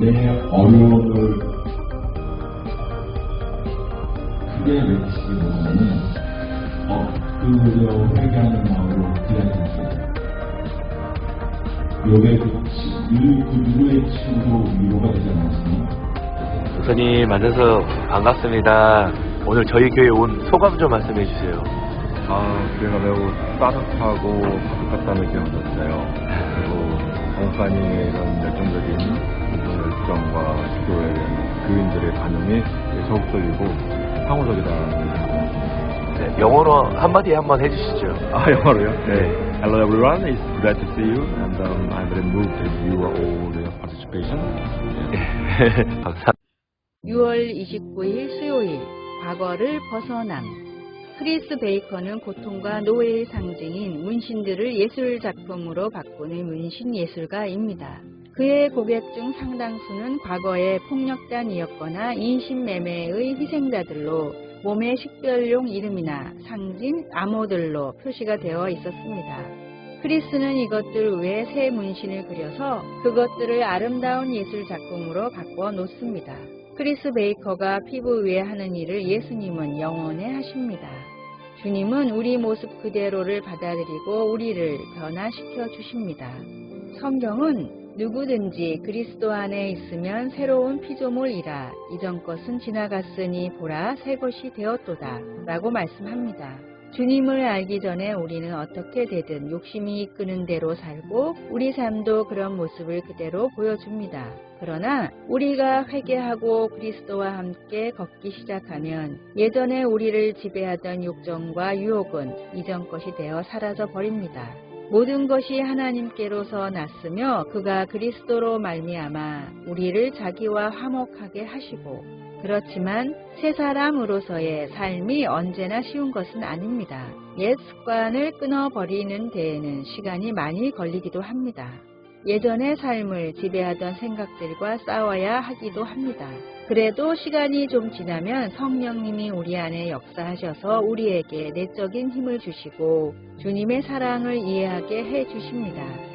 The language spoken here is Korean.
내 어려움을 크게 외치기보다는 엎드려 회개하는 마음으로 기다리고 요게 늘그 누구의 친구도 위로가 되지 않았습니까? 목사님 만나서 반갑습니다. 오늘 저희 교회 온 소감 좀 말씀해 주세요. 아, 교회가 매우 따뜻하고 가깝다는 느낌을 받았어요. 그리고 목사님의 이런 열정적인 기도에 대한 교인들의 반응이 더욱 떨리고 상호적이다는 생각이 듭니다. 네, 영어로 한마디 한번 해주시죠. 아, 영어로요? 네. Hello everyone, it's glad to see you and um, I'm very moved that you are all the participation. Yeah. 감사. 6월 29일 수요일 과거를 벗어남 크리스 베이커는 고통과 노예의 상징인 문신들을 예술 작품으로 바꾸는 문신 예술가입니다. 그의 고객 중 상당수는 과거에 폭력단이었거나 인신매매의 희생자들로 몸의 식별용 이름이나 상징 암호들로 표시가 되어 있었습니다. 크리스는 이것들 외에 새 문신을 그려서 그것들을 아름다운 예술 작품으로 바꿔 놓습니다. 크리스 베이커가 피부 위에 하는 일을 예수님은 영원해 하십니다. 주님은 우리 모습 그대로를 받아들이고 우리를 변화시켜 주십니다. 성경은 누구든지 그리스도 안에 있으면 새로운 피조물이라 이전 것은 지나갔으니 보라 새 것이 되었도다 라고 말씀합니다. 주님을 알기 전에 우리는 어떻게 되든 욕심이 이끄는 대로 살고 우리 삶도 그런 모습을 그대로 보여줍니다. 그러나 우리가 회개하고 그리스도와 함께 걷기 시작하면 예전에 우리를 지배하던 욕정과 유혹은 이전 것이 되어 사라져 버립니다. 모든 것이 하나님께로서 났으며 그가 그리스도로 말미암아 우리를 자기와 화목하게 하시고 그렇지만 새 사람으로서의 삶이 언제나 쉬운 것은 아닙니다. 옛 습관을 끊어버리는 데에는 시간이 많이 걸리기도 합니다. 예전의 삶을 지배하던 생각들과 싸워야 하기도 합니다. 그래도 시간이 좀 지나면 성령님이 우리 안에 역사하셔서 우리에게 내적인 힘을 주시고 주님의 사랑을 이해하게 해 주십니다.